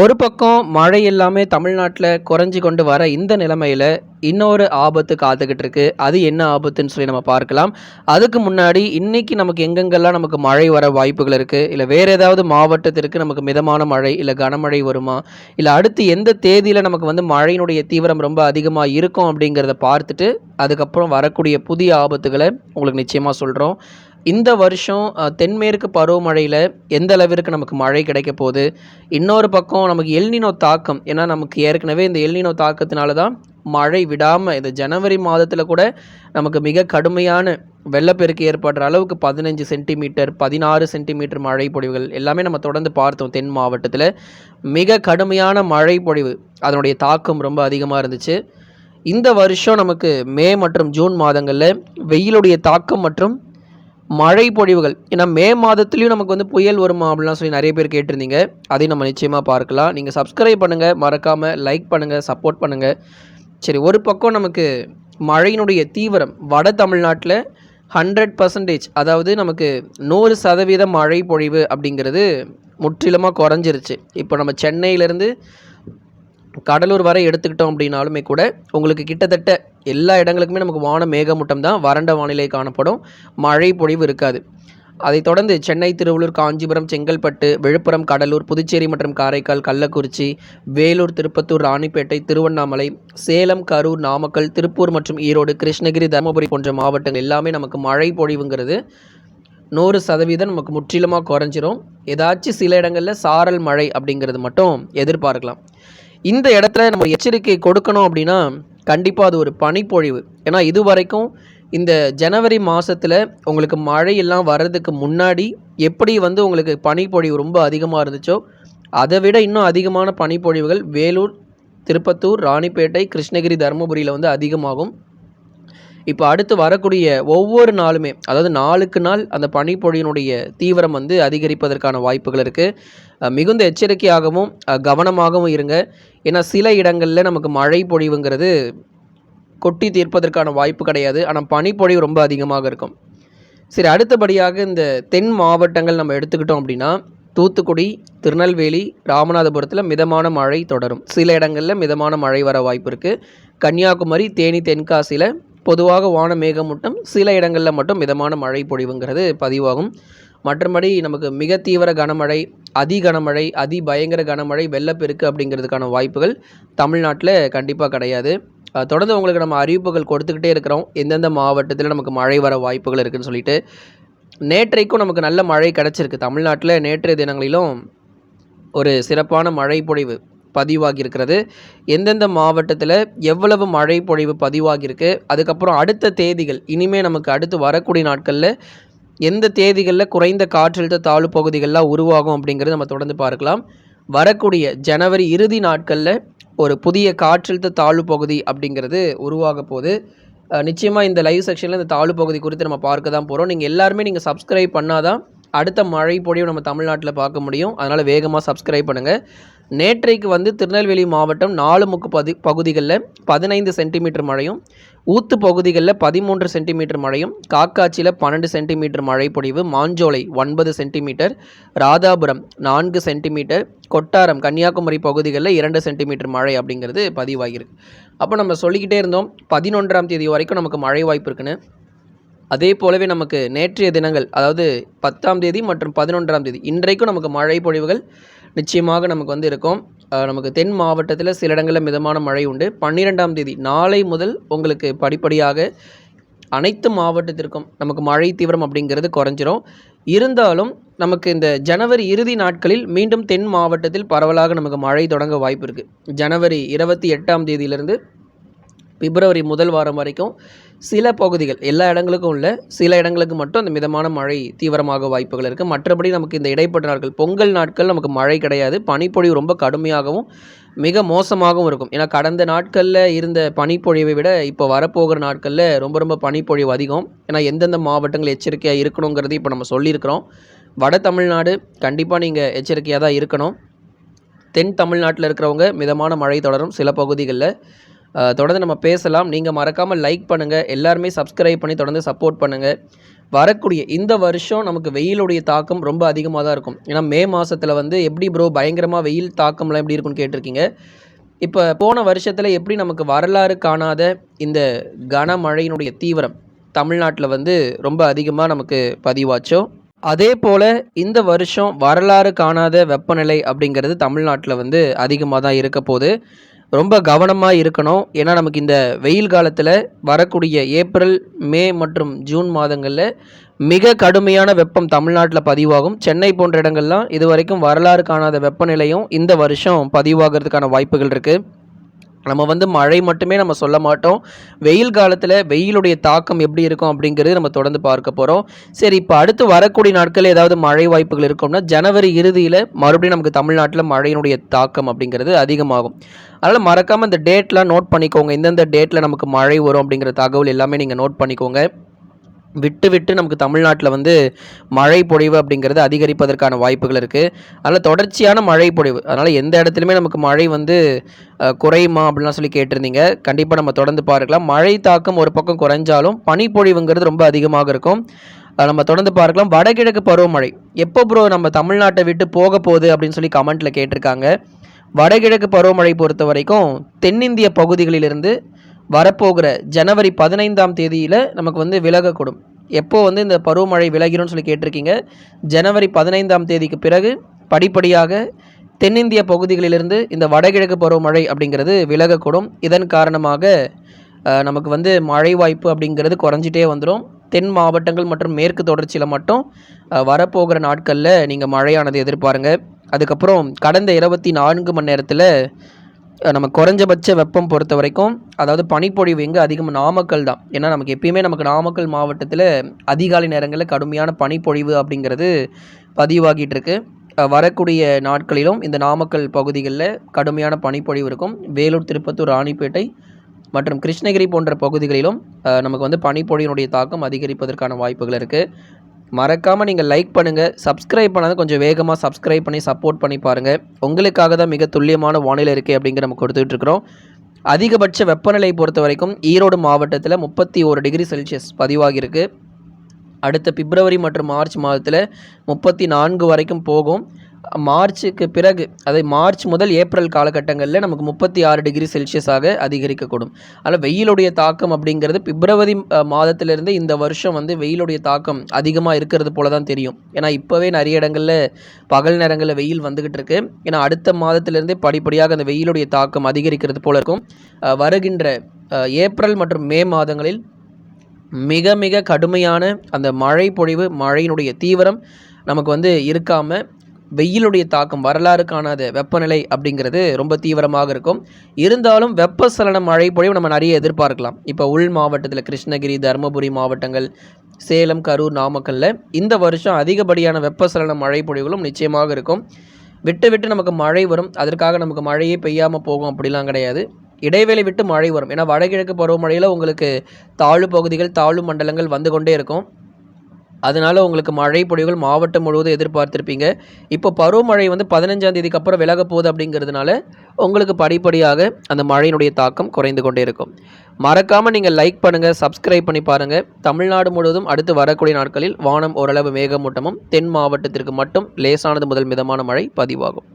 ஒரு பக்கம் மழை எல்லாமே தமிழ்நாட்டில் குறைஞ்சி கொண்டு வர இந்த நிலைமையில் இன்னொரு ஆபத்து காத்துக்கிட்டு இருக்கு. அது என்ன ஆபத்துன்னு சொல்லி நம்ம பார்க்கலாம். அதுக்கு முன்னாடி இன்னைக்கு நமக்கு எங்கெங்கெல்லாம் நமக்கு மழை வர வாய்ப்புகள் இருக்குது இல்லை வேறு ஏதாவது மாவட்டத்திற்கு நமக்கு மிதமான மழை இல்லை கனமழை வருமா? இல்லை அடுத்து எந்த தேதியில் நமக்கு வந்து மழையினுடைய தீவிரம் ரொம்ப அதிகமாக இருக்கும் அப்படிங்கிறத பார்த்துட்டு அதுக்கப்புறம் வரக்கூடிய புதிய ஆபத்துகளை உங்களுக்கு நிச்சயமாக சொல்கிறோம் இந்த வருஷம் தென்மேற்கு பருவமழையில் எந்த அளவிற்கு நமக்கு மழை கிடைக்க போகுது? இன்னொரு பக்கம் நமக்கு எல்னினோ தாக்கம். ஏன்னா நமக்கு ஏற்கனவே இந்த எல்னினோ தாக்கத்தினால தான் மழை விடாமல் இந்த ஜனவரி மாதத்தில் கூட நமக்கு மிக கடுமையான வெள்ளப்பெருக்கு ஏற்படுற அளவுக்கு பதினஞ்சு சென்டிமீட்டர் பதினாறு சென்டிமீட்டர் மழை பொழிவுகள் எல்லாமே நம்ம தொடர்ந்து பார்த்தோம் தென் மாவட்டத்தில். மிக கடுமையான மழை பொழிவு. அதனுடைய தாக்கம் ரொம்ப அதிகமாக இருந்துச்சு. இந்த வருஷம் நமக்கு மே மற்றும் ஜூன் மாதங்களில் வெயிலுடைய தாக்கம் மற்றும் மழை பொழிவுகள் ஏன்னா மே மாதத்துலேயும் நமக்கு வந்து புயல் வருமா அப்படிலாம் சொல்லி நிறைய பேர் கேட்டிருந்தீங்க. அதையும் நம்ம நிச்சயமாக பார்க்கலாம். நீங்கள் சப்ஸ்கிரைப் பண்ணுங்கள் மறக்காமல் லைக் பண்ணுங்கள் சப்போர்ட் பண்ணுங்கள் சரி ஒரு பக்கம் நமக்கு மழையினுடைய தீவிரம் வட தமிழ்நாட்டில் ஹண்ட்ரட் பர்சன்டேஜ் அதாவது நமக்கு நூறு சதவீத மழை பொழிவு அப்படிங்கிறது முற்றிலுமாக குறைஞ்சிருச்சு. இப்போ நம்ம சென்னையிலேருந்து கடலூர் வரை எடுத்துக்கிட்டோம் அப்படின்னாலுமே கூட உங்களுக்கு கிட்டத்தட்ட எல்லா இடங்களுக்குமே நமக்கு வான மேகமூட்டம் தான் வறண்ட வானிலை காணப்படும். மழை பொழிவு இருக்காது. அதைத் தொடர்ந்து சென்னை திருவள்ளூர் காஞ்சிபுரம் செங்கல்பட்டு விழுப்புரம் கடலூர் புதுச்சேரி மற்றும் காரைக்கால் கள்ளக்குறிச்சி வேலூர் திருப்பத்தூர் ராணிப்பேட்டை திருவண்ணாமலை சேலம் கரூர் நாமக்கல் திருப்பூர் மற்றும் ஈரோடு கிருஷ்ணகிரி தருமபுரி போன்ற மாவட்டங்கள் எல்லாமே நமக்கு மழை பொழிவுங்கிறது. நூறு சதவீதம் நமக்கு முற்றிலுமாக குறைஞ்சிரும். ஏதாச்சும் சில இடங்களில் சாரல் மழை அப்படிங்கிறது மட்டும் எதிர்பார்க்கலாம். இந்த இடத்துல நம்ம எச்சரிக்கை கொடுக்கணும் அப்படின்னா கண்டிப்பாக அது ஒரு பனிப்பொழிவு. ஏன்னா இது வரைக்கும் இந்த ஜனவரி மாதத்தில் உங்களுக்கு மழையெல்லாம் வர்றதுக்கு முன்னாடி எப்படி வந்து உங்களுக்கு பனிப்பொழிவு ரொம்ப அதிகமாக இருந்துச்சோ அதை விட இன்னும் அதிகமான பனிப்பொழிவுகள் வேலூர் திருப்பத்தூர் ராணிப்பேட்டை கிருஷ்ணகிரி தருமபுரியில் வந்து அதிகமாகும். இப்போ அடுத்து வரக்கூடிய ஒவ்வொரு நாளுமே அதாவது நாளுக்கு நாள் அந்த பனிப்பொழியினுடைய தீவிரம் வந்து அதிகரிப்பதற்கான வாய்ப்புகள் இருக்குது மிகுந்த எச்சரிக்கையாகவும் கவனமாகவும் இருங்க. ஏன்னா சில இடங்களில் நமக்கு மழை பொழிவுங்கிறது கொட்டி தீர்ப்பதற்கான வாய்ப்பு கிடையாது. ஆனால் பனிப்பொழிவு ரொம்ப அதிகமாக இருக்கும். சரி அடுத்தபடியாக இந்த தென் மாவட்டங்கள் நம்ம எடுத்துக்கிட்டோம் அப்படின்னா தூத்துக்குடி திருநெல்வேலி ராமநாதபுரத்தில் மிதமான மழை தொடரும். சில இடங்களில் மிதமான மழை வர வாய்ப்பு இருக்குது கன்னியாகுமரி தேனி தென்காசியில் பொதுவாக வான மேகமூட்டம் சில இடங்களில் மட்டும் மிதமான மழை பொழிவுங்கிறது பதிவாகும். மற்றபடி நமக்கு மிக தீவிர கனமழை அதி கனமழை அதி பயங்கர கனமழை வெள்ளப்பெருக்கு அப்படிங்கிறதுக்கான வாய்ப்புகள் தமிழ்நாட்டில் கண்டிப்பாக கிடையாது. தொடர்ந்து உங்களுக்கு நம்ம அறிவிப்புகள் கொடுத்துக்கிட்டே இருக்கிறோம். எந்தெந்த மாவட்டத்தில் நமக்கு மழை வர வாய்ப்புகள் இருக்குதுன்னு சொல்லிட்டு. நேற்றைக்கும் நமக்கு நல்ல மழை கிடச்சிருக்கு. தமிழ்நாட்டில் நேற்றைய தினங்களிலும் ஒரு சிறப்பான மழை பொழிவு பதிவாகியிருக்கிறது. எந்தெந்த மாவட்டத்தில் எவ்வளவு மழை பொழிவு பதிவாகியிருக்கு அதுக்கப்புறம் அடுத்த தேதிகள் இனிமே நமக்கு அடுத்து வரக்கூடிய நாட்களில் எந்த தேதிகளில் குறைந்த காற்றழுத்த தாழ்வு பகுதிகள்லாம் உருவாகும் அப்படிங்கிறது நம்ம தொடர்ந்து பார்க்கலாம். வரக்கூடிய ஜனவரி இறுதி நாட்களில் ஒரு புதிய காற்றழுத்த தாழ்வு பகுதி அப்படிங்கிறது உருவாக போகுது. நிச்சயமாக இந்த லைவ் செக்ஷனில் இந்த தாழ்வு பகுதி குறித்து நம்ம பார்க்க தான் போகிறோம் நீங்கள் எல்லாருமே நீங்கள் சப்ஸ்கிரைப் பண்ணாதான் அடுத்த மழை பொழிவு நம்ம தமிழ்நாட்டில் பார்க்க முடியும். அதனால் வேகமாக சப்ஸ்கிரைப் பண்ணுங்கள் நேற்றைக்கு வந்து திருநெல்வேலி மாவட்டம் நாலு முக்கு பதி பகுதிகளில் பதினைந்து சென்டிமீட்டர் மழையும் ஊத்து பகுதிகளில் பதிமூன்று சென்டிமீட்டர் மழையும் காக்காட்சியில் பன்னெண்டு சென்டிமீட்டர் மழை பொழிவு மாஞ்சோலை ஒன்பது சென்டிமீட்டர் ராதாபுரம் நான்கு சென்டிமீட்டர் கொட்டாரம் கன்னியாகுமரி பகுதிகளில் இரண்டு சென்டிமீட்டர் மழை அப்படிங்கிறது பதிவாகியிருக்கு. அப்போ நம்ம சொல்லிக்கிட்டே இருந்தோம் பதினொன்றாம் தேதி வரைக்கும் நமக்கு மழை வாய்ப்பு இருக்குன்னு. அதே போலவே நமக்கு நேற்றைய தினங்கள் அதாவது பத்தாம் தேதி மற்றும் பதினொன்றாம் தேதி இன்றைக்கும் நமக்கு மழை பொழிவுகள் நிச்சயமாக நமக்கு வந்து இருக்கும் நமக்கு தென் மாவட்டத்தில் சில இடங்களில் மிதமான மழை உண்டு. பன்னிரெண்டாம் தேதி நாளை முதல் உங்களுக்கு படிப்படியாக அனைத்து மாவட்டத்திற்கும் நமக்கு மழை தீவிரம் அப்படிங்கிறது குறைஞ்சிரும். இருந்தாலும் நமக்கு இந்த ஜனவரி இறுதி நாட்களில் மீண்டும் தென் மாவட்டத்தில் பரவலாக நமக்கு மழை தொடங்க வாய்ப்பு இருக்குது ஜனவரி இருபத்தி எட்டாம் தேதியிலிருந்து பிப்ரவரி முதல் வாரம் வரைக்கும் சில பகுதிகள் எல்லா இடங்களுக்கும் இல்லை சில இடங்களுக்கு மட்டும் அந்த மிதமான மழை தீவிரமாக வாய்ப்புகள் இருக்குது மற்றபடி நமக்கு இந்த இடைப்பட்ட நாட்கள் பொங்கல் நாட்கள் நமக்கு மழை கிடையாது. பனிப்பொழிவு ரொம்ப கடுமையாகவும் மிக மோசமாகவும் இருக்கும். ஏன்னா கடந்த நாட்களில் இருந்த பனிப்பொழிவை விட இப்போ வரப்போகிற நாட்களில் ரொம்ப ரொம்ப பனிப்பொழிவு அதிகம். ஏன்னா எந்தெந்த மாவட்டங்கள் எச்சரிக்கையாக இருக்கணுங்கிறது இப்போ நம்ம சொல்லியிருக்கிறோம். வட தமிழ்நாடு கண்டிப்பாக நீங்கள் எச்சரிக்கையாக தான் இருக்கணும். தென் தமிழ்நாட்டில் இருக்கிறவங்க மிதமான மழை தொடரும் சில பகுதிகளில். தொடர்ந்து நம்ம பேசலாம். நீங்கள் மறக்காமல் லைக் பண்ணுங்கள் எல்லாருமே சப்ஸ்கிரைப் பண்ணி தொடர்ந்து சப்போர்ட் பண்ணுங்கள் வரக்கூடிய இந்த வருஷம் நமக்கு வெயிலுடைய தாக்கம் ரொம்ப அதிகமாக தான் இருக்கும். ஏன்னா மே மாதத்தில் வந்து எப்படி ப்ரோ பயங்கரமாக வெயில் தாக்கம்லாம் எப்படி இருக்குன்னு கேட்டிருக்கீங்க? இப்போ போன வருஷத்தில் எப்படி நமக்கு வரலாறு காணாத இந்த கனமழையினுடைய தீவிரம் தமிழ்நாட்டில் வந்து ரொம்ப அதிகமாக நமக்கு பதிவாச்சோ? அதே போல் இந்த வருஷம் வரலாறு காணாத வெப்பநிலை அப்படிங்கிறது தமிழ்நாட்டில் வந்து அதிகமாக தான் இருக்க போகுது. ரொம்ப கவனமாக இருக்கணும். ஏன்னா நமக்கு இந்த வெயில் காலத்தில் வரக்கூடிய ஏப்ரல் மே மற்றும் ஜூன் மாதங்களில் மிக கடுமையான வெப்பம் தமிழ்நாட்டில் பதிவாகும். சென்னை போன்ற இடங்கள்லாம் இது வரைக்கும் வரலாறு காணாத வெப்பநிலையும் இந்த வருஷம் பதிவாகிறதுக்கான வாய்ப்புகள் இருக்குது நம்ம வந்து மழை மட்டுமே நம்ம சொல்ல மாட்டோம். வெயில் காலத்தில் வெயிலுடைய தாக்கம் எப்படி இருக்கும் அப்படிங்கிறது நம்ம தொடர்ந்து பார்க்க போகிறோம் சரி இப்போ அடுத்து வரக்கூடிய நாட்கள் ஏதாவது மழை வாய்ப்புகள் இருக்கும்னா ஜனவரி இறுதியில் மறுபடியும் நமக்கு தமிழ்நாட்டில் மழையினுடைய தாக்கம் அப்படிங்கிறது அதிகமாகும். அதனால் மறக்காமல் இந்த டேட்லாம் நோட் பண்ணிக்கோங்க. எந்தெந்த டேட்டில் நமக்கு மழை வரும் அப்படிங்கிற தகவல் எல்லாமே நீங்கள் நோட் பண்ணிக்கோங்க. விட்டு விட்டு நமக்கு தமிழ்நாட்டில் வந்து மழை பொழிவு அப்படிங்கிறது அதிகரிப்பதற்கான வாய்ப்புகள் இருக்குது அதனால் தொடர்ச்சியான மழை பொழிவு. அதனால் எந்த இடத்துலையுமே நமக்கு மழை வந்து குறையுமா அப்படின்லாம் சொல்லி கேட்டிருந்தீங்க. கண்டிப்பாக நம்ம தொடர்ந்து பார்க்கலாம். மழை தாக்கம் ஒரு பக்கம் குறைஞ்சாலும் பனிப்பொழிவுங்கிறது ரொம்ப அதிகமாக இருக்கும். நம்ம தொடர்ந்து பார்க்கலாம். வடகிழக்கு பருவமழை. எப்போ ப்ரோ நம்ம தமிழ்நாட்டை விட்டு போக போகுது அப்படின்னு சொல்லி கமெண்ட்டில் கேட்டிருக்காங்க. வடகிழக்கு பருவமழை பொறுத்த வரைக்கும் தென்னிந்திய பகுதிகளிலிருந்து வரப்போகிற ஜனவரி பதினைந்தாம் தேதியில் நமக்கு வந்து விலகக்கூடும் எப்போது வந்து இந்த பருவமழை விலகிறோன்னு சொல்லி கேட்டிருக்கீங்க? ஜனவரி பதினைந்தாம் தேதிக்கு பிறகு படிப்படியாக தென்னிந்திய பகுதிகளிலிருந்து இந்த வடகிழக்கு பருவமழை அப்படிங்கிறது விலகக்கூடும் இதன் காரணமாக நமக்கு வந்து மழை வாய்ப்பு அப்படிங்கிறது குறைஞ்சிட்டே வந்துடும் தென் மாவட்டங்கள் மற்றும் மேற்கு தொடர்ச்சியில் மட்டும் வரப்போகிற நாட்களில் நீங்கள் மழையானது எதிர்பாருங்க. அதுக்கப்புறம் கடந்த இருபத்தி நான்கு மணி நேரத்தில் நம்ம குறைஞ்சபட்ச வெப்பம் பொறுத்த வரைக்கும் அதாவது பனிப்பொழிவு எங்கே அதிகம் நாமக்கல் தான். ஏன்னா நமக்கு எப்பயுமே நமக்கு நாமக்கல் மாவட்டத்தில் அதிகாலை நேரங்களில் கடுமையான பனிப்பொழிவு அப்படிங்கிறது பதிவாகிட்டு இருக்கு. வரக்கூடிய நாட்களிலும் இந்த நாமக்கல் பகுதிகளில் கடுமையான பனிப்பொழிவு இருக்கும். வேலூர் திருப்பத்தூர் ராணிப்பேட்டை மற்றும் கிருஷ்ணகிரி போன்ற பகுதிகளிலும் நமக்கு வந்து பனிப்பொழியினுடைய தாக்கம் அதிகரிப்பதற்கான வாய்ப்புகள் இருக்குது மறக்காமல் நீங்கள் லைக் பண்ணுங்கள் சப்ஸ்கிரைப் பண்ணாத கொஞ்சம் வேகமாக சப்ஸ்கிரைப் பண்ணி சப்போர்ட் பண்ணி பாருங்கள் உங்களுக்காக தான் மிக துல்லியமான வானிலை இருக்கே அப்படிங்கிற நம்ம கொடுத்துட்ருக்குறோம் அதிகபட்ச வெப்பநிலை பொறுத்த வரைக்கும் ஈரோடு மாவட்டத்தில் முப்பத்தி ஒரு டிகிரி செல்சியஸ் பதிவாகியிருக்கு அடுத்த பிப்ரவரி மற்றும் மார்ச் மாதத்தில் முப்பத்தி நான்கு வரைக்கும் போகும். மார்ச்சுக்கு பிறகு அதை மார்ச் முதல் ஏப்ரல் காலகட்டங்களில் நமக்கு முப்பத்தி ஆறு டிகிரி செல்சியஸாக அதிகரிக்கக்கூடும். அதில் வெயிலுடைய தாக்கம் அப்படிங்கிறது பிப்ரவரி மாதத்திலிருந்து இந்த வருஷம் வந்து வெயிலுடைய தாக்கம் அதிகமாக இருக்கிறது போல தான் தெரியும். ஏன்னா இப்போவே நிறைய இடங்களில் பகல் நேரங்களில் வெயில் வந்துக்கிட்டு இருக்கு ஏன்னா அடுத்த மாதத்திலிருந்தே படிப்படியாக அந்த வெயிலுடைய தாக்கம் அதிகரிக்கிறது போல இருக்கும். வருகின்ற ஏப்ரல் மற்றும் மே மாதங்களில் மிக மிக கடுமையான அந்த மழை பொழிவு மழையினுடைய தீவிரம் நமக்கு வந்து இருக்காமல் வெயிலுடைய தாக்கம் வரலாறு காணாத வெப்பநிலை அப்படிங்கிறது ரொம்ப தீவிரமாக இருக்கும். இருந்தாலும் வெப்பசலன மழை பொழிவு நம்ம நிறைய எதிர்பார்க்கலாம். இப்போ உள் மாவட்டத்தில் கிருஷ்ணகிரி தருமபுரி மாவட்டங்கள் சேலம் கரூர் நாமக்கல்ல இந்த வருஷம் அதிகப்படியான வெப்பசலன மழை பொழிவுகளும் நிச்சயமாக இருக்கும். விட்டு விட்டு நமக்கு மழை வரும். அதற்காக நமக்கு மழையே பெய்யாமல் போகும் அப்படிலாம் கிடையாது. இடைவேளை விட்டு மழை வரும். ஏன்னா வடகிழக்கு பருவமழையில் உங்களுக்கு தாழ்வு பகுதிகள் தாழ்வு மண்டலங்கள் வந்து கொண்டே இருக்கும். அதனால் உங்களுக்கு மழை பொழிவுகள் மாவட்டம் முழுவதும் எதிர்பார்த்துருப்பீங்க. இப்போ பருவமழை வந்து பதினஞ்சாம் தேதிக்கு அப்புறம் விலக போகுது அப்படிங்கிறதுனால உங்களுக்கு படிப்படியாக அந்த மழையினுடைய தாக்கம் குறைந்து கொண்டே இருக்கும். மறக்காமல் நீங்கள் லைக் பண்ணுங்கள் சப்ஸ்கிரைப் பண்ணி பாருங்கள் தமிழ்நாடு முழுவதும் அடுத்து வரக்கூடிய நாட்களில் வானம் ஓரளவு மேகமூட்டமும் தென் மாவட்டத்திற்கு மட்டும் லேசானது முதல் மிதமான மழை பதிவாகும்.